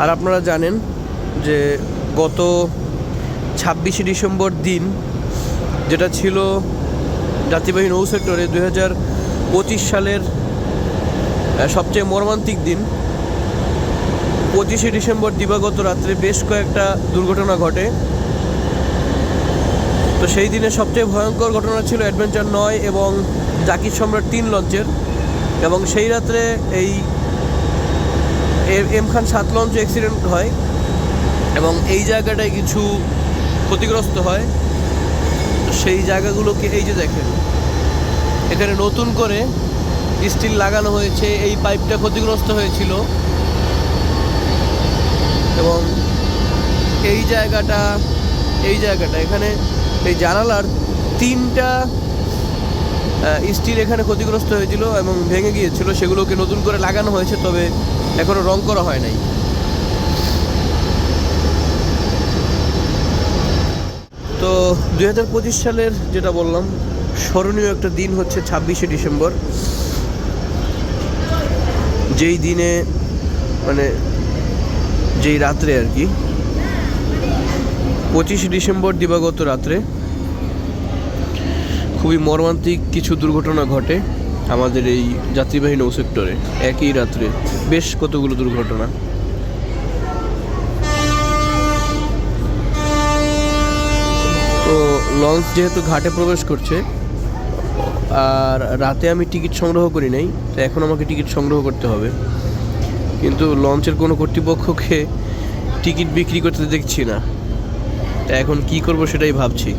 আর আপনারা জানেন যে গত ছাব্বিশে ডিসেম্বর দিন যেটা ছিল যাত্রীবাহী নৌ সেক্টরে দুই হাজার পঁচিশ সালের সবচেয়ে মর্মান্তিক দিন। পঁচিশে ডিসেম্বর দিবাগত রাত্রে বেশ কয়েকটা দুর্ঘটনা ঘটে। তো সেই দিনে সবচেয়ে ভয়ঙ্কর ঘটনা ছিল অ্যাডভেঞ্চার নয় এবং জাকির সম্রাট তিন লঞ্চের এবং সেই রাত্রে এই এম খান সাত লঞ্চ অ্যাক্সিডেন্ট হয়, এবং এই জায়গাটায় কিছু ক্ষতিগ্রস্ত হয় সেই জায়গাগুলোকে এই যে দেখেন, এখানে নতুন করে স্টিল লাগানো হয়েছে, এই পাইপটা ক্ষতিগ্রস্ত হয়েছিল, এবং এই জায়গাটা এই জায়গাটা, এখানে এই জানালার তিনটা স্টিল এখানে ক্ষতিগ্রস্ত হয়েছিল এবং ভেঙে গিয়েছিল, সেগুলোকে নতুন করে লাগানো হয়েছে, তবে এখনও রং করা হয় নাই। তো দুই হাজার পঁচিশ সালের যেটা বললাম, স্মরণীয় একটা দিন হচ্ছে ছাব্বিশে ডিসেম্বর। যেই দিনে মানে যেই রাত্রে আর কি, পঁচিশে ডিসেম্বর দিবাগত রাত্রে খুবই মর্মান্তিক কিছু দুর্ঘটনা ঘটে। আমাদের এই যাত্রীবাহী নৌ সেক্টরে একই রাত্রে বেশ কতগুলো দুর্ঘটনা। তো লঞ্চ যেহেতু ঘাটে প্রবেশ করছে, আর রাতে আমি টিকিট সংগ্রহ করি নাই, তো এখন আমাকে টিকিট সংগ্রহ করতে হবে। কিন্তু লঞ্চের কোনো কর্তৃপক্ষকে টিকিট বিক্রি করতে দেখছি না। তা এখন কি করব সেটাই ভাবছি।